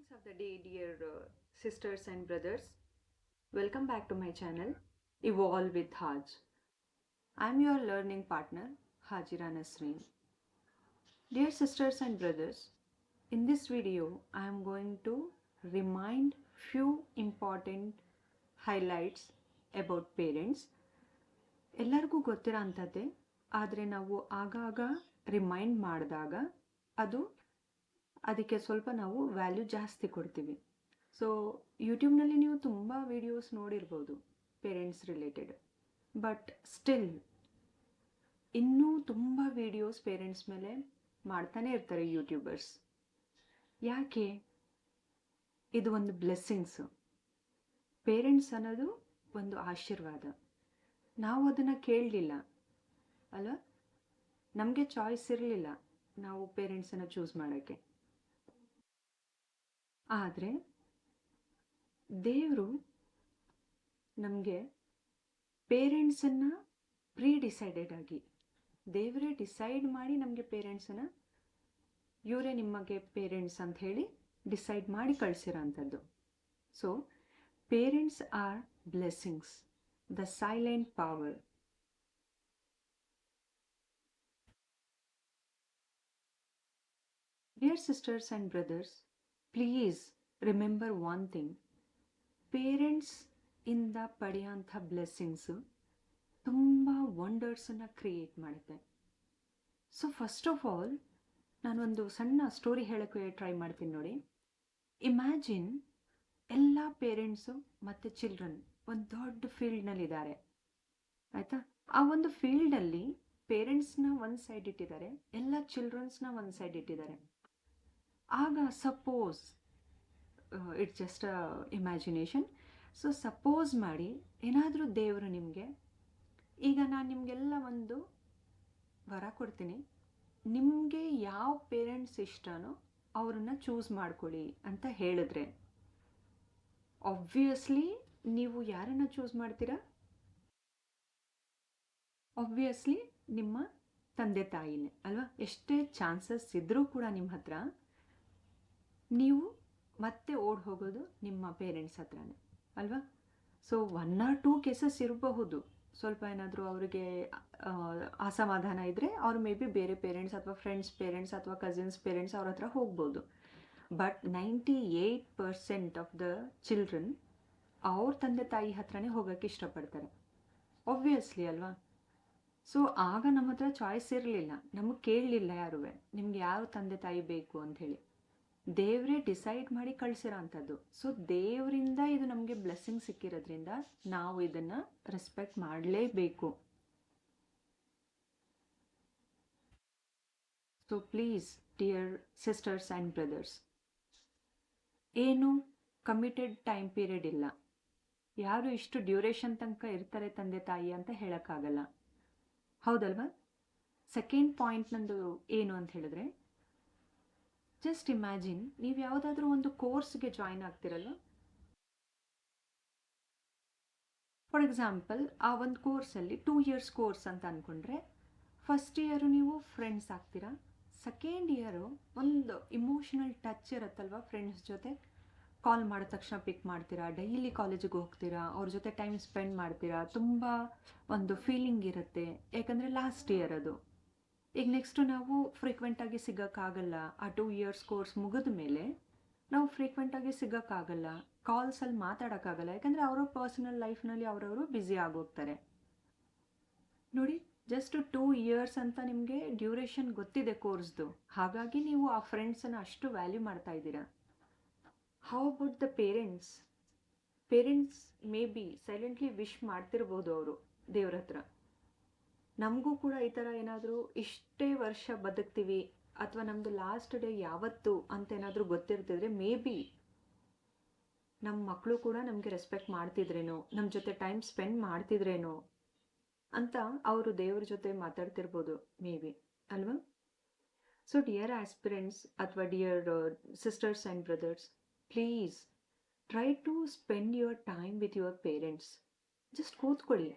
Greetings of the day, dear uh, sisters and brothers. Welcome back to my channel, Evolve with Haj. am your learning partner, Hajira Nasreen. Dear sisters and brothers, in this video, I am going to remind few important highlights about parents. ಎಲ್ಲರಿಗೂ ಗೊತ್ತಿರೋ ಅಂಥದ್ದೇ ಆದರೆ ನಾವು ಆಗಾಗ remind ಮಾಡಿದಾಗ ಅದು ಅದಕ್ಕೆ ಸ್ವಲ್ಪ ನಾವು ವ್ಯಾಲ್ಯೂ ಜಾಸ್ತಿ ಕೊಡ್ತೀವಿ. ಸೊ ಯೂಟ್ಯೂಬ್ನಲ್ಲಿ ನೀವು ತುಂಬ ವೀಡಿಯೋಸ್ ನೋಡಿರ್ಬೋದು ಪೇರೆಂಟ್ಸ್ ರಿಲೇಟೆಡ್ ಬಟ್ ಸ್ಟಿಲ್ ಇನ್ನೂ ತುಂಬ ವೀಡಿಯೋಸ್ ಪೇರೆಂಟ್ಸ್ ಮೇಲೆ ಮಾಡ್ತಾನೆ ಇರ್ತಾರೆ ಯೂಟ್ಯೂಬರ್ಸ್ ಯಾಕೆ? ಇದು ಒಂದು ಬ್ಲೆಸ್ಸಿಂಗ್ಸು ಪೇರೆಂಟ್ಸ್ ಅನ್ನೋದು ಒಂದು ಆಶೀರ್ವಾದ. ನಾವು ಅದನ್ನು ಕೇಳಲಿಲ್ಲ. ಅಲ್ವಾ? ನಮಗೆ ಚಾಯ್ಸ್ ಇರಲಿಲ್ಲ ನಾವು ಪೇರೆಂಟ್ಸನ್ನು ಚೂಸ್ ಮಾಡೋಕ್ಕೆ. ಆದರೆ ದೇವರು ನಮಗೆ ಪೇರೆಂಟ್ಸನ್ನು ಪ್ರೀ ಡಿಸೈಡೆಡ್ ಆಗಿ, ದೇವರೇ ಡಿಸೈಡ್ ಮಾಡಿ ನಮಗೆ ಪೇರೆಂಟ್ಸನ್ನು ಇವರೇ ನಿಮಗೆ ಪೇರೆಂಟ್ಸ್ ಅಂತ ಹೇಳಿ ಡಿಸೈಡ್ ಮಾಡಿ ಕಳಿಸಿರೋ ಅಂಥದ್ದು. So parents are blessings, the silent power. Dear sisters and brothers please remember one thing parents ಇಂದ ಪಡೆಯೋಂಥ ಬ್ಲೆಸ್ಸಿಂಗ್ಸು ತುಂಬ ವಂಡರ್ಸನ್ನು ಕ್ರಿಯೇಟ್ ಮಾಡುತ್ತೆ. ಸೊ ಫಸ್ಟ್ ಆಫ್ ಆಲ್ ನಾನೊಂದು ಸಣ್ಣ ಸ್ಟೋರಿ ಹೇಳೋಕ್ಕೆ ಟ್ರೈ ಮಾಡ್ತೀನಿ ನೋಡಿ. ಇಮ್ಯಾಜಿನ್ ಎಲ್ಲ ಪೇರೆಂಟ್ಸು ಮತ್ತು ಚಿಲ್ಡ್ರನ್ ಒಂದು ದೊಡ್ಡ ಫೀಲ್ಡ್ನಲ್ಲಿದ್ದಾರೆ ಆಯಿತಾ? ಆ ಒಂದು ಫೀಲ್ಡಲ್ಲಿ ಪೇರೆಂಟ್ಸ್ನ ಒಂದು ಸೈಡ್ ಇಟ್ಟಿದ್ದಾರೆ, ಎಲ್ಲ ಚಿಲ್ಡ್ರನ್ಸ್ನ ಒಂದು ಸೈಡ್ ಇಟ್ಟಿದ್ದಾರೆ. ಆಗ suppose it's just imagination so suppose ಮಾಡಿ, ಏನಾದರೂ ದೇವರು ನಿಮಗೆ, ಈಗ ನಾನು ನಿಮಗೆಲ್ಲ ಒಂದು ವರ ಕೊಡ್ತೀನಿ. ನಿಮಗೆ ಯಾವ ಪೇರೆಂಟ್ಸ್ ಇಷ್ಟನೋ ಅವ್ರನ್ನ ಚೂಸ್ ಮಾಡ್ಕೊಳ್ಳಿ ಅಂತ ಹೇಳಿದ್ರೆ ಆಬ್ವಿಯಸ್ಲಿ ನೀವು ಯಾರನ್ನು ಚೂಸ್ ಮಾಡ್ತೀರಾ? ಆಬ್ವಿಯಸ್ಲಿ ನಿಮ್ಮ ತಂದೆ ತಾಯಿನೇ, ಅಲ್ವಾ? ಎಷ್ಟೇ ಚಾನ್ಸಸ್ ಇದ್ದರೂ ಕೂಡ ನಿಮ್ಮ ಹತ್ರ ನೀವು ಮತ್ತೆ ಓಡ್ ಹೋಗೋದು ನಿಮ್ಮ ಪೇರೆಂಟ್ಸ್ ಹತ್ರನೇ, ಅಲ್ವಾ? So one or two cases ಇರಬಹುದು. ಸ್ವಲ್ಪ ಏನಾದರೂ ಅವರಿಗೆ ಅಸಮಾಧಾನ ಇದ್ದರೆ ಅವ್ರು ಮೇ ಬಿ ಬೇರೆ ಪೇರೆಂಟ್ಸ್ ಅಥವಾ ಫ್ರೆಂಡ್ಸ್ ಪೇರೆಂಟ್ಸ್ ಅಥವಾ ಕಸಿನ್ಸ್ ಪೇರೆಂಟ್ಸ್ ಅವ್ರ ಹತ್ರ ಹೋಗ್ಬೋದು. But ninety eight percent of the children ಅವ್ರ ತಂದೆ ತಾಯಿ ಹತ್ರನೇ ಹೋಗೋಕ್ಕೆ ಇಷ್ಟಪಡ್ತಾರೆ. ಒಬ್ವಿಯಸ್ಲಿ ಅಲ್ವಾ? ಸೊ ಆಗ ನಮ್ಮ ಹತ್ರ ಚಾಯ್ಸ್ ಇರಲಿಲ್ಲ. ನಮಗೆ ಕೇಳಲಿಲ್ಲ ಯಾರೂ ನಿಮ್ಗೆ ಯಾವ ತಂದೆ ತಾಯಿ ಬೇಕು ಅಂತ ಹೇಳಿ ದೇವರೇ ಡಿಸೈಡ್ ಮಾಡಿ ಕಳಿಸಿರೋ ಅಂಥದ್ದು. ಸೊ ದೇವರಿಂದ ಇದು ನಮಗೆ ಬ್ಲೆಸ್ಸಿಂಗ್ ಸಿಕ್ಕಿರೋದ್ರಿಂದ ನಾವು ಇದನ್ನು ರೆಸ್ಪೆಕ್ಟ್ ಮಾಡಲೇಬೇಕು. So please dear sisters and brothers ಏನು ಕಮಿಟೆಡ್ ಟೈಮ್ ಪೀರಿಯಡ್ ಇಲ್ಲ. ಯಾರು ಇಷ್ಟು ಡ್ಯೂರೇಷನ್ ತನಕ ಇರ್ತಾರೆ ತಂದೆ ತಾಯಿ ಅಂತ ಹೇಳೋಕ್ಕಾಗಲ್ಲ. ಹೌದಲ್ವಾ? ಸೆಕೆಂಡ್ ಪಾಯಿಂಟ್ ನಂದು ಏನು ಅಂತ ಹೇಳಿದ್ರೆ ಜಸ್ಟ್ ಇಮ್ಯಾಜಿನ್ ನೀವು ಯಾವುದಾದ್ರೂ ಒಂದು ಕೋರ್ಸ್ಗೆ ಜಾಯಿನ್ ಆಗ್ತಿರಲ್ಲ? ಫಾರ್ ಎಕ್ಸಾಂಪಲ್ ಆ ಒಂದು ಕೋರ್ಸಲ್ಲಿ ಟೂ ಇಯರ್ಸ್ ಕೋರ್ಸ್ ಅಂತ ಅಂದ್ಕೊಂಡ್ರೆ ಫಸ್ಟ್ ಇಯರು ನೀವು ಫ್ರೆಂಡ್ಸ್ ಆಗ್ತೀರಾ? ಸೆಕೆಂಡ್ ಇಯರು ಒಂದು ಇಮೋಷನಲ್ ಟಚ್ ಇರುತ್ತಲ್ವ ಫ್ರೆಂಡ್ಸ್ ಜೊತೆ? ಕಾಲ್ ಮಾಡಿದ ತಕ್ಷಣ ಪಿಕ್ ಮಾಡ್ತೀರಾ? ಡೈಲಿ ಕಾಲೇಜಿಗೆ ಹೋಗ್ತೀರಾ? ಅವ್ರ ಜೊತೆ ಟೈಮ್ ಸ್ಪೆಂಡ್ ಮಾಡ್ತೀರಾ? ತುಂಬ ಒಂದು ಫೀಲಿಂಗ್ ಇರುತ್ತೆ. ಯಾಕಂದರೆ ಲಾಸ್ಟ್ ಇಯರ್ ಅದು. ಈಗ ನೆಕ್ಸ್ಟು ನಾವು ಫ್ರೀಕ್ವೆಂಟಾಗಿ ಸಿಗೋಕ್ಕಾಗಲ್ಲ. ಆ ಟೂ ಇಯರ್ಸ್ ಕೋರ್ಸ್ ಮುಗಿದ ಮೇಲೆ ನಾವು ಫ್ರೀಕ್ವೆಂಟಾಗಿ ಸಿಗೋಕ್ಕಾಗಲ್ಲ. ಕಾಲ್ಸಲ್ಲಿ ಮಾತಾಡೋಕ್ಕಾಗಲ್ಲ. ಯಾಕಂದರೆ ಅವರ ಪರ್ಸನಲ್ ಲೈಫ್ನಲ್ಲಿ ಅವರವರು ಬ್ಯುಸಿ ಆಗೋಗ್ತಾರೆ. ನೋಡಿ ಜಸ್ಟ್ ಟೂ ಇಯರ್ಸ್ ಅಂತ ನಿಮಗೆ ಡ್ಯೂರೇಷನ್ ಗೊತ್ತಿದೆ ಕೋರ್ಸ್ದು ಹಾಗಾಗಿ ನೀವು ಆ ಫ್ರೆಂಡ್ಸನ್ನು ಅಷ್ಟು ವ್ಯಾಲ್ಯೂ ಮಾಡ್ತಾ ಇದ್ದೀರಾ. How about the parents parents maybe silently wish ಮಾಡ್ತಿರ್ಬೋದು ಅವರು ದೇವ್ರ ಹತ್ರ. ನಮಗೂ ಕೂಡ ಈ ಥರ ಏನಾದರೂ ಇಷ್ಟೇ ವರ್ಷ ಬದುಕ್ತೀವಿ ಅಥವಾ ನಮ್ಮದು ಲಾಸ್ಟ್ ಡೇ ಯಾವತ್ತು ಅಂತ ಏನಾದರೂ ಗೊತ್ತಿರ್ತಿದ್ರೆ ಮೇ ಬಿ ನಮ್ಮ ಮಕ್ಕಳು ಕೂಡ ನಮಗೆ ರೆಸ್ಪೆಕ್ಟ್ ಮಾಡ್ತಿದ್ರೇನೋ ನಮ್ಮ ಜೊತೆ ಟೈಮ್ ಸ್ಪೆಂಡ್ ಮಾಡ್ತಿದ್ರೇನೋ ಅಂತ ಅವರು ದೇವ್ರ ಜೊತೆ ಮಾತಾಡ್ತಿರ್ಬೋದು ಮೇ ಬಿ ಅಲ್ವಾ? ಸೊ ಡಿಯರ್ ಆಸ್ಪಿರೆಂಟ್ಸ್ ಅಥವಾ dear sisters and brothers please try to spend your time with your parents just ಕೂತ್ಕೊಳ್ಳಿ.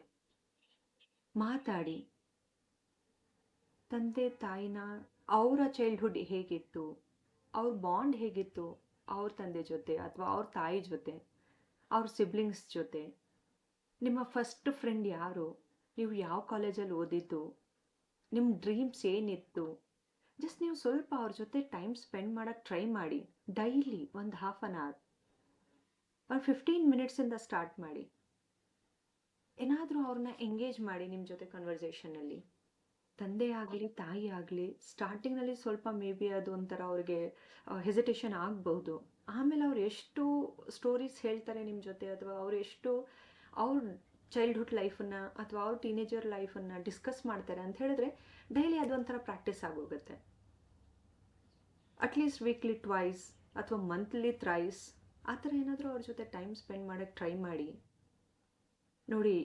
ಮಾತಾಡಿ. ತಂದೆ ತಾಯಿನ ಅವರ ಚೈಲ್ಡ್ಹುಡ್ ಹೇಗಿತ್ತು, ಅವ್ರ ಬಾಂಡ್ ಹೇಗಿತ್ತು, ಅವ್ರ ತಂದೆ ಜೊತೆ ಅಥವಾ ಅವ್ರ ತಾಯಿ ಜೊತೆ, ಅವ್ರ ಸಿಬ್ಲಿಂಗ್ಸ್ ಜೊತೆ? ನಿಮ್ಮ ಫಸ್ಟ್ ಫ್ರೆಂಡ್ ಯಾರು? ನೀವು ಯಾವ ಕಾಲೇಜಲ್ಲಿ ಓದಿದ್ದು? ನಿಮ್ಮ ಡ್ರೀಮ್ಸ್ ಏನಿತ್ತು? ಜಸ್ಟ್ ನೀವು ಸ್ವಲ್ಪ ಅವ್ರ ಜೊತೆ ಟೈಮ್ ಸ್ಪೆಂಡ್ ಮಾಡೋಕ್ಕೆ ಟ್ರೈ ಮಾಡಿ. ಡೈಲಿ ಒಂದು ಹಾಫ್ ಆನ್ ಅವರ್ ಒಂದು ಫಿಫ್ಟೀನ್ ಮಿನಿಟ್ಸಿಂದ ಸ್ಟಾರ್ಟ್ ಮಾಡಿ. ಏನಾದರೂ ಅವ್ರನ್ನ ಎಂಗೇಜ್ ಮಾಡಿ ನಿಮ್ಮ ಜೊತೆ ಕನ್ವರ್ಸೇಷನಲ್ಲಿ ತಂದೆ ಆಗಲಿ, ತಾಯಿ ಆಗಲಿ ಸ್ಟಾರ್ಟಿಂಗ್ನಲ್ಲಿ ಸ್ವಲ್ಪ ಮೇ ಬಿ ಅದು ಒಂಥರ ಅವ್ರಿಗೆ ಹೆಸಿಟೇಷನ್ ಆಗಬಹುದು. ಆಮೇಲೆ ಅವ್ರು ಎಷ್ಟು ಸ್ಟೋರೀಸ್ ಹೇಳ್ತಾರೆ ನಿಮ್ಮ ಜೊತೆ ಅಥವಾ ಅವ್ರು ಎಷ್ಟು ಅವ್ರ ಚೈಲ್ಡ್ಹುಡ್ ಲೈಫನ್ನು ಅಥವಾ ಅವ್ರ ಟೀನೇಜರ್ ಲೈಫನ್ನು ಡಿಸ್ಕಸ್ ಮಾಡ್ತಾರೆ ಅಂತ ಹೇಳಿದ್ರೆ ಡೈಲಿ ಅದೊಂಥರ ಪ್ರಾಕ್ಟೀಸ್ ಆಗೋಗುತ್ತೆ. ಅಟ್ಲೀಸ್ಟ್ ವೀಕ್ಲಿ ಟ್ವೈಸ್ ಅಥವಾ ಮಂತ್ಲಿ ಥ್ರೈಸ್ ಆ ಥರ ಏನಾದರೂ ಅವ್ರ ಜೊತೆ ಟೈಮ್ ಸ್ಪೆಂಡ್ ಮಾಡೋಕ್ಕೆ ಟ್ರೈ ಮಾಡಿ. ನೋಡಿ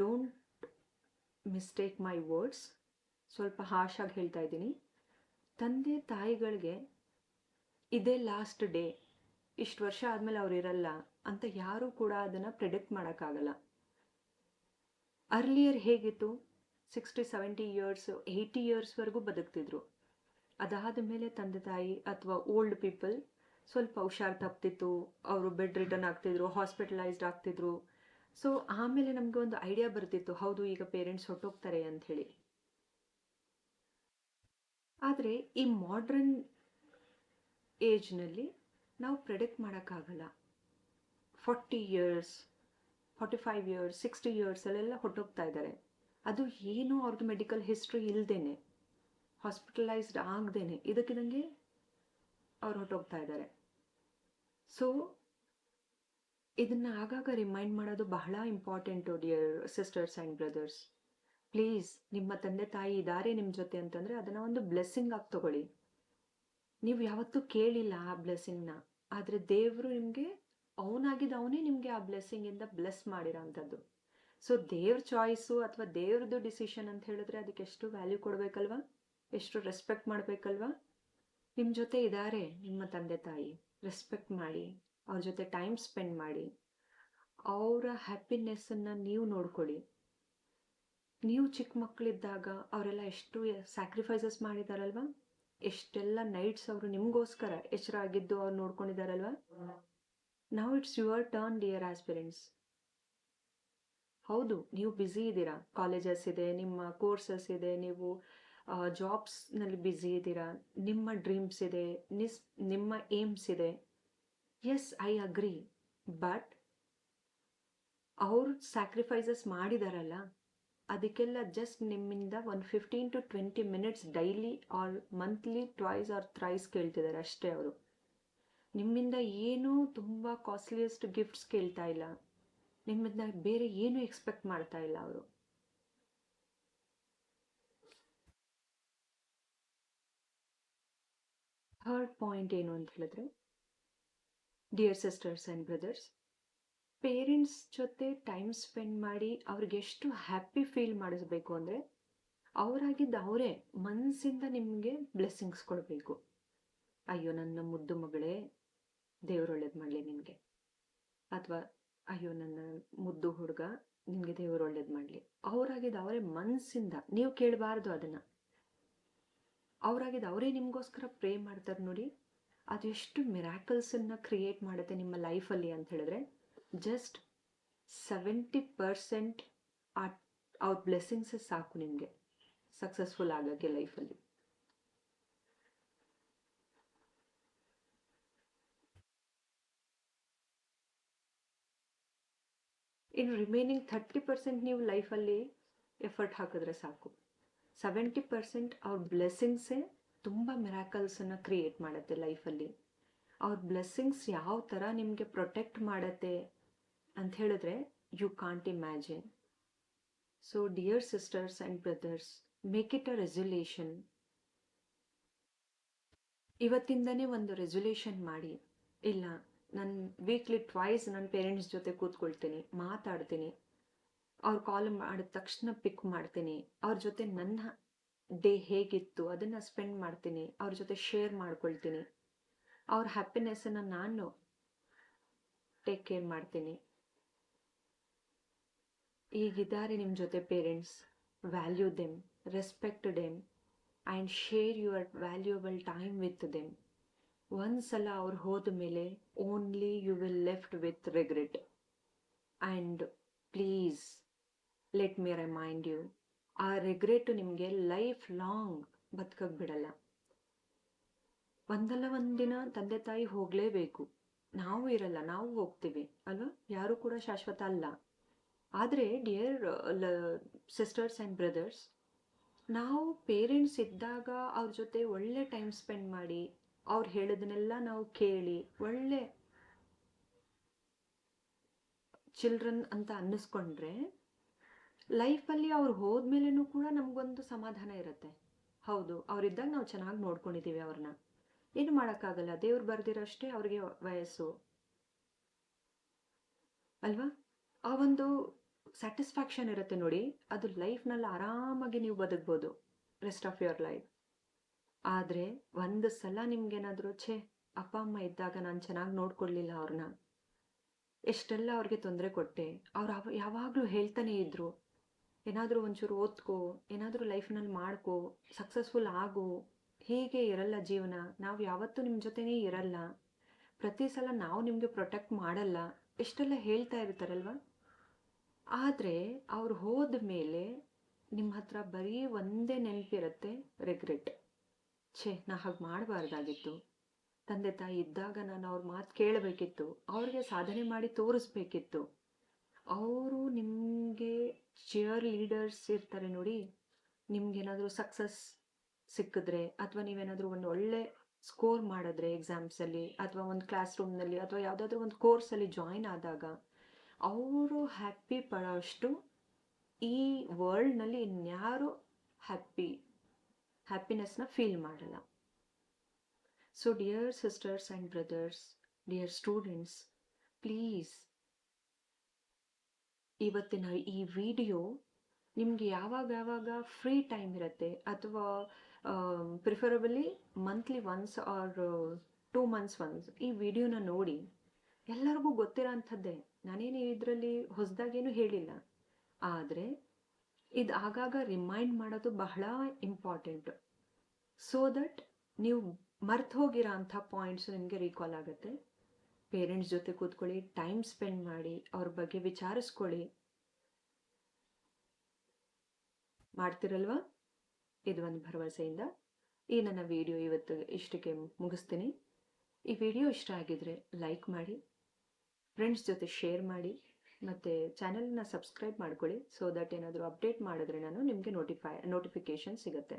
ಡೋಂಟ್ ಮಿಸ್ಟೇಕ್ ಮೈ ವರ್ಡ್ಸ್ ಸ್ವಲ್ಪ ಹಾಶಾಗಿ ಹೇಳ್ತಾ ಇದ್ದೀನಿ. ತಂದೆ ತಾಯಿಗಳಿಗೆ ಇದೇ ಲಾಸ್ಟ್ ಡೇ ಇಷ್ಟು ವರ್ಷ ಆದಮೇಲೆ ಅವ್ರು ಇರಲ್ಲ ಅಂತ ಯಾರೂ ಕೂಡ ಅದನ್ನು ಪ್ರಿಡಿಕ್ಟ್ ಮಾಡೋಕ್ಕಾಗಲ್ಲ. ಅರ್ಲಿಯರ್ ಹೇಗಿತ್ತು? ಸಿಕ್ಸ್ಟಿ ಸೆವೆಂಟಿ ಇಯರ್ಸ್ ಏಯ್ಟಿ ಇಯರ್ಸ್ವರೆಗೂ ಬದುಕ್ತಿದ್ರು. ಅದಾದ ಮೇಲೆ ತಂದೆ ತಾಯಿ ಅಥವಾ ಓಲ್ಡ್ ಪೀಪಲ್ ಸ್ವಲ್ಪ ಹುಷಾರು ತಪ್ತಿತ್ತು, ಅವರು ಬೆಡ್ ರಿಟರ್ನ್ ಆಗ್ತಿದ್ರು ಹಾಸ್ಪಿಟಲೈಸ್ಡ್ ಆಗ್ತಿದ್ರು. ಸೊ ಆಮೇಲೆ ನಮಗೆ ಒಂದು ಐಡಿಯಾ ಬರ್ತಿತ್ತು, ಹೌದು, ಈಗ ಪೇರೆಂಟ್ಸ್ ಹೊಟ್ಟೋಗ್ತಾರೆ ಅಂತ ಹೇಳಿ ಆದರೆ ಈ ಮಾಡ್ರನ್ ಏಜ್ನಲ್ಲಿ ನಾವು ಪ್ರೆಡಿಕ್ಟ್ ಮಾಡೋಕ್ಕಾಗಲ್ಲ. Forty years forty five years sixty ಇಯರ್ಸಲ್ಲೆಲ್ಲ ಹೊಟ್ಟೋಗ್ತಾ ಇದ್ದಾರೆ. ಅದು ಏನೂ ಅವ್ರದ್ದು ಮೆಡಿಕಲ್ ಹಿಸ್ಟ್ರಿ ಇಲ್ಲದೇನೆ ಹಾಸ್ಪಿಟಲೈಸ್ಡ್ ಆಗದೇನೆ. ಇದಕ್ಕಿದಂಗೆ ಅವ್ರು ಹೊಟ್ಟೋಗ್ತಾ ಇದ್ದಾರೆ. ಸೊ ಇದನ್ನು ಆಗಾಗ ರಿಮೈಂಡ್ ಮಾಡೋದು ಬಹಳ important dear sisters and brothers please ನಿಮ್ಮ ತಂದೆ ತಾಯಿ ಇದ್ದಾರೆ ನಿಮ್ಮ ಜೊತೆ ಅಂತಂದರೆ ಅದನ್ನು ಒಂದು ಬ್ಲೆಸ್ಸಿಂಗ್ ಆಗಿ ತಗೊಳ್ಳಿ. ನೀವು ಯಾವತ್ತೂ ಕೇಳಿಲ್ಲ ಆ ಬ್ಲೆಸ್ಸಿಂಗ್ನ ಆದರೆ ದೇವರು ನಿಮಗೆ ಅವನಾಗಿದ್ದ ಅವನೇ ನಿಮಗೆ ಆ ಬ್ಲೆಸ್ಸಿಂಗಿಂದ ಬ್ಲೆಸ್ ಮಾಡಿರೋ ಅಂಥದ್ದು. ಸೊ ದೇವ್ರ ಚಾಯ್ಸು ಅಥವಾ ದೇವ್ರದ್ದು ಡಿಸಿಷನ್ ಅಂತ ಹೇಳಿದ್ರೆ ಅದಕ್ಕೆ ಎಷ್ಟು ವ್ಯಾಲ್ಯೂ ಕೊಡಬೇಕಲ್ವಾ? ಎಷ್ಟು ರೆಸ್ಪೆಕ್ಟ್ ಮಾಡಬೇಕಲ್ವಾ? ನಿಮ್ಮ ಜೊತೆ ಇದ್ದಾರೆ ನಿಮ್ಮ ತಂದೆ ತಾಯಿ ರೆಸ್ಪೆಕ್ಟ್ ಮಾಡಿ. ಅವ್ರ ಜೊತೆ ಟೈಮ್ ಸ್ಪೆಂಡ್ ಮಾಡಿ, ಅವರ ಹ್ಯಾಪಿನೆಸ್ಸನ್ನು ನೀವು ನೋಡ್ಕೊಳ್ಳಿ. ನೀವು ಚಿಕ್ಕ ಮಕ್ಕಳಿದ್ದಾಗ ಅವರೆಲ್ಲ ಎಷ್ಟು ಸ್ಯಾಕ್ರಿಫೈಸಸ್ ಮಾಡಿದಾರಲ್ವಾ? ಎಷ್ಟೆಲ್ಲ ನೈಟ್ಸ್ ಅವರು ನಿಮಗೋಸ್ಕರ ಎಚ್ಚರಾಗಿದ್ದು ಅವ್ರು ನೋಡ್ಕೊಂಡಿದ್ದಾರಲ್ವಾ ನಾವು it's your turn dear aspirants ಹೌದು, ನೀವು ಬ್ಯುಸಿ ಇದ್ದೀರಾ. ಕಾಲೇಜಸ್ ಇದೆ, ನಿಮ್ಮ ಕೋರ್ಸಸ್ ಇದೆ, ನೀವು ಜಾಬ್ಸ್ನಲ್ಲಿ ಬ್ಯುಸಿ ಇದ್ದೀರಾ. ನಿಮ್ಮ ಡ್ರೀಮ್ಸ್ ಇದೆ ನಿಮ್ಮ ಏಮ್ಸ್ ಇದೆ. ಎಸ್ ಐ ಅಗ್ರಿ ಬಟ್ ಅವರು ಸ್ಯಾಕ್ರಿಫೈಸಸ್ ಮಾಡಿದಾರಲ್ಲ, ಅದಕ್ಕೆಲ್ಲ ಜಸ್ಟ್ ನಿಮ್ಮಿಂದ ಒಂದು fifteen to twenty minutes daily or monthly twice or thrice ಕೇಳ್ತಿದ್ದಾರೆ ಅಷ್ಟೇ ಅವರು. ನಿಮ್ಮಿಂದ ಏನೂ ತುಂಬ ಕಾಸ್ಟ್ಲಿಯೆಸ್ಟ್ ಗಿಫ್ಟ್ಸ್ ಕೇಳ್ತಾ ಇಲ್ಲ. ನಿಮ್ಮಿಂದ ಬೇರೆ ಏನೂ ಎಕ್ಸ್ಪೆಕ್ಟ್ ಮಾಡ್ತಾ ಇಲ್ಲ ಅವರು. ಥರ್ಡ್ ಪಾಯಿಂಟ್ ಏನು ಅಂತ ಹೇಳಿದ್ರೆ dear sisters and brothers parents ಜೊತೆ ಟೈಮ್ ಸ್ಪೆಂಡ್ ಮಾಡಿ ಅವ್ರಿಗೆಷ್ಟು ಹ್ಯಾಪಿ ಫೀಲ್ ಮಾಡಿಸ್ಬೇಕು ಅಂದರೆ ಅವರಾಗಿದ್ದ ಅವರೇ ಮನಸ್ಸಿಂದ ನಿಮಗೆ ಬ್ಲೆಸ್ಸಿಂಗ್ಸ್ ಕೊಡಬೇಕು. ಅಯ್ಯೋ ನನ್ನ ಮುದ್ದು ಮಗಳೇ, ದೇವ್ರು ಒಳ್ಳೇದು ಮಾಡಲಿ ನಿನಗೆ. ಅಥವಾ, ಅಯ್ಯೋ ನನ್ನ ಮುದ್ದು ಹುಡುಗ ನಿಮಗೆ ದೇವ್ರು ಒಳ್ಳೇದು ಮಾಡಲಿ. ಅವರಾಗಿದ್ದ ಅವರೇ ಮನಸ್ಸಿಂದ ನೀವು ಕೇಳಬಾರ್ದು ಅದನ್ನು. ಅವರಾಗಿದ್ದ ಅವರೇ ನಿಮಗೋಸ್ಕರ ಪ್ರೇ ಮಾಡ್ತಾರೆ ನೋಡಿ. ಅದೆಷ್ಟು ಮಿರಾಕಲ್ಸನ್ನು ಕ್ರಿಯೇಟ್ ಮಾಡುತ್ತೆ ನಿಮ್ಮ ಲೈಫಲ್ಲಿ ಅಂತ ಹೇಳಿದ್ರೆ ಜಸ್ಟ್ ಸೆವೆಂಟಿ ಪರ್ಸೆಂಟ್ ಆ ಅವ್ರ ಬ್ಲೆಸ್ಸಿಂಗ್ಸ್ ಸಾಕು ನಿಮಗೆ ಸಕ್ಸಸ್ಫುಲ್ ಆಗೋಕ್ಕೆ ಲೈಫಲ್ಲಿ ಇನ್ನು ರಿಮೈನಿಂಗ್ ಥರ್ಟಿ ಪರ್ಸೆಂಟ್ ನೀವು ಲೈಫಲ್ಲಿ ಎಫರ್ಟ್ ಹಾಕಿದ್ರೆ ಸಾಕು. ಸೆವೆಂಟಿ ಪರ್ಸೆಂಟ್ ಅವ್ರ ಬ್ಲೆಸ್ಸಿಂಗ್ಸೇ ತುಂಬ ಮಿರಾಕಲ್ಸನ್ನು ಕ್ರಿಯೇಟ್ ಮಾಡುತ್ತೆ ಲೈಫಲ್ಲಿ ಅವ್ರ ಬ್ಲೆಸ್ಸಿಂಗ್ಸ್ ಯಾವ ಥರ ನಿಮಗೆ ಪ್ರೊಟೆಕ್ಟ್ ಮಾಡತ್ತೆ ಅಂತ ಹೇಳಿದ್ರೆ you can't imagine so dear sisters and brothers make it a resolution ಇವತ್ತಿಂದನೇ ಒಂದು ರೆಸೊಲ್ಯೂಷನ್ ಮಾಡಿ. ಇಲ್ಲ, ನಾನು ವೀಕ್ಲಿ ಟ್ವೈಸ್ ನನ್ನ ಪೇರೆಂಟ್ಸ್ ಜೊತೆ ಕೂತ್ಕೊಳ್ತೀನಿ, ಮಾತಾಡ್ತೀನಿ. ಅವ್ರು ಕಾಲ್ ಮಾಡಿದ ತಕ್ಷಣ ಪಿಕ್ ಮಾಡ್ತೀನಿ. ಅವ್ರ ಜೊತೆ ನನ್ನ ಡೇ ಹೇಗಿತ್ತು, ಅದನ್ನು ಸ್ಪೆಂಡ್ ಮಾಡ್ತೀನಿ, ಅವ್ರ ಜೊತೆ ಶೇರ್ ಮಾಡ್ಕೊಳ್ತೀನಿ, ಅವ್ರ ಹ್ಯಾಪಿನೆಸ್ಸನ್ನು ನಾನು ಟೇಕ್ ಕೇರ್ ಮಾಡ್ತೀನಿ. ಈಗಿದ್ದಾರೆ ನಿಮ್ಮ ಜೊತೆ parents value them respect them and share your valuable time with them ಒಂದ್ಸಲ ಅವ್ರು ಹೋದ ಮೇಲೆ only you will left with regret and please let me remind you ಆ ರಿಗ್ರೆಟ್ ನಿಮಗೆ ಲೈಫ್ ಲಾಂಗ್ ಬದುಕಕ್ಕೆ ಬಿಡಲ್ಲ ಒಂದಲ್ಲ ಒಂದಿನ ತಂದೆ ತಾಯಿ ಹೋಗಲೇಬೇಕು. ನಾವು ಇರಲ್ಲ, ನಾವು ಹೋಗ್ತೀವಿ, ಅಲ್ವಾ? ಯಾರು ಕೂಡ ಶಾಶ್ವತ ಅಲ್ಲ. ಆದರೆ ಡಿಯರ್ ಸಿಸ್ಟರ್ಸ್ ಆ್ಯಂಡ್ ಬ್ರದರ್ಸ್ ನಾವು ಪೇರೆಂಟ್ಸ್ ಇದ್ದಾಗ ಅವ್ರ ಜೊತೆ ಒಳ್ಳೆ ಟೈಮ್ ಸ್ಪೆಂಡ್ ಮಾಡಿ, ಅವ್ರು ಹೇಳೋದನ್ನೆಲ್ಲ ನಾವು ಕೇಳಿ, ಒಳ್ಳೆ ಚಿಲ್ಡ್ರನ್ ಅಂತ ಅನ್ನಿಸ್ಕೊಂಡ್ರೆ ಲೈಫಲ್ಲಿ ಅವ್ರು ಹೋದ್ಮೇಲೆನೂ ಕೂಡ ನಮಗೊಂದು ಸಮಾಧಾನ ಇರುತ್ತೆ. ಹೌದು, ಅವರಿದ್ದಾಗ ನಾವು ಚೆನ್ನಾಗಿ ನೋಡ್ಕೊಂಡಿದ್ದೀವಿ ಅವ್ರನ್ನ. ಏನು ಮಾಡೋಕ್ಕಾಗಲ್ಲ, ದೇವ್ರು ಬರೆದಿರೋಷ್ಟೇ ಅವ್ರಿಗೆ ವಯಸ್ಸು. ಅಲ್ವಾ? ಆ ಒಂದು ಸ್ಯಾಟಿಸ್ಫ್ಯಾಕ್ಷನ್ ಇರುತ್ತೆ ನೋಡಿ, ಅದು ಲೈಫ್ನಲ್ಲಿ ಆರಾಮಾಗಿ ನೀವು ಬದುಕ್ಬೋದು, ರೆಸ್ಟ್ ಆಫ್ ಯುವರ್ ಲೈಫ್. ಆದರೆ ಒಂದು ಸಲ ನಿಮ್ಗೇನಾದರೂ, ಛೇ, ಅಪ್ಪ, ಅಮ್ಮ ಇದ್ದಾಗ ನಾನು ಚೆನ್ನಾಗಿ ನೋಡ್ಕೊಳ್ಳಿಲ್ಲ ಅವ್ರನ್ನ. ಎಷ್ಟೆಲ್ಲ ಅವ್ರಿಗೆ ತೊಂದರೆ ಕೊಟ್ಟೆ. ಅವ್ರು ಅವ ಯಾವಾಗಲೂ ಹೇಳ್ತಾನೆ ಇದ್ರು ಏನಾದರೂ ಒಂಚೂರು ಓದ್ಕೋ, ಏನಾದರೂ ಲೈಫ್ನಲ್ಲಿ ಮಾಡ್ಕೋ, ಸಕ್ಸಸ್ಫುಲ್ ಆಗು, ಹೀಗೆ ಇರಲ್ಲ ಜೀವನ. ನಾವು ಯಾವತ್ತೂ ನಿಮ್ಮ ಜೊತೆನೇ ಇರಲ್ಲ. ಪ್ರತಿ ಸಲ ನಾವು ನಿಮಗೆ ಪ್ರೊಟೆಕ್ಟ್ ಮಾಡಲ್ಲ. ಎಷ್ಟೆಲ್ಲ ಹೇಳ್ತಾ ಇರ್ತಾರಲ್ವ? ಆದರೆ ಅವ್ರು ಹೋದ ಮೇಲೆ ನಿಮ್ಮ ಹತ್ರ ಬರೀ ಒಂದೇ ನೆನಪಿರುತ್ತೆ ರೆಗ್ರೆಟ್ ಛೇ, ನಾ ಹಾಗೆ ಮಾಡಬಾರ್ದಾಗಿತ್ತು. ತಂದೆ ತಾಯಿ ಇದ್ದಾಗ ನಾನು ಅವ್ರ ಮಾತು ಕೇಳಬೇಕಿತ್ತು. ಅವ್ರಿಗೆ ಸಾಧನೆ ಮಾಡಿ ತೋರಿಸ್ಬೇಕಿತ್ತು. ಅವರು ನಿಮಗೆ ಚೇರ್ ಲೀಡರ್ಸ್ ಇರ್ತಾರೆ ನೋಡಿ. ನಿಮ್ಗೇನಾದರೂ ಸಕ್ಸಸ್ ಸಿಕ್ಕಿದ್ರೆ ಅಥವಾ ನೀವೇನಾದರೂ ಒಂದು ಒಳ್ಳೆ ಸ್ಕೋರ್ ಮಾಡಿದ್ರೆ ಎಕ್ಸಾಮ್ಸಲ್ಲಿ ಅಥವಾ ಒಂದು ಕ್ಲಾಸ್ ರೂಮ್ನಲ್ಲಿ ಅಥವಾ ಯಾವುದಾದ್ರೂ ಒಂದು ಕೋರ್ಸಲ್ಲಿ ಜಾಯಿನ್ ಆದಾಗ ಅವರು ಹ್ಯಾಪಿ ಪಡೋಷ್ಟು ಈ ವರ್ಲ್ಡ್ನಲ್ಲಿ ಇನ್ಯಾರು ಹ್ಯಾಪಿ ಹ್ಯಾಪಿನೆಸ್ನ ಫೀಲ್ ಮಾಡಲ್ಲ. So dear sisters and brothers dear students please ಇವತ್ತಿನ ಈ ವಿಡಿಯೋ ನಿಮಗೆ ಯಾವಾಗ ಯಾವಾಗ ಫ್ರೀ ಟೈಮ್ ಇರುತ್ತೆ ಅಥವಾ preferably monthly once or two months once ಈ ವಿಡಿಯೋನ ನೋಡಿ ಎಲ್ಲರಿಗೂ ಗೊತ್ತಿರೋ ಅಂಥದ್ದೇ. ನಾನೇನು ಇದರಲ್ಲಿ ಹೊಸದಾಗೇನು ಹೇಳಿಲ್ಲ. ಆದರೆ ಇದು ಆಗಾಗ ರಿಮೈಂಡ್ ಮಾಡೋದು ಬಹಳ ಇಂಪಾರ್ಟೆಂಟ್ ಸೊ ದಟ್ ನೀವು ಮರ್ತು ಹೋಗಿರೋ ಅಂಥ ಪಾಯಿಂಟ್ಸ್ ನಿಮಗೆ ರೀಕಾಲ್ ಆಗುತ್ತೆ. ಪೇರೆಂಟ್ಸ್ ಜೊತೆ ಕೂತ್ಕೊಳ್ಳಿ ಟೈಮ್ ಸ್ಪೆಂಡ್ ಮಾಡಿ, ಅವ್ರ ಬಗ್ಗೆ ವಿಚಾರಿಸ್ಕೊಳ್ಳಿ. ಮಾಡ್ತಿರಲ್ವಾ? ಇದು ಒಂದು ಭರವಸೆಯಿಂದ ಈ ನನ್ನ ವಿಡಿಯೋ ಇವತ್ತು ಇಷ್ಟಕ್ಕೆ ಮುಗಿಸ್ತೀನಿ. ಈ ವಿಡಿಯೋ ಇಷ್ಟ ಆಗಿದ್ರೆ ಲೈಕ್ ಮಾಡಿ ಫ್ರೆಂಡ್ಸ್ ಜೊತೆ ಶೇರ್ ಮಾಡಿ, ಮತ್ತು ಚಾನಲ್ನ ಸಬ್ಸ್ಕ್ರೈಬ್ ಮಾಡ್ಕೊಳ್ಳಿ ಸೊ ದಟ್ ಏನಾದರೂ ಅಪ್ಡೇಟ್ ಮಾಡಿದ್ರೆ ನಾನು ನಿಮಗೆ ನೋಟಿಫೈ ನೋಟಿಫಿಕೇಷನ್ ಸಿಗುತ್ತೆ.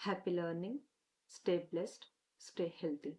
Happy learning stay blessed stay healthy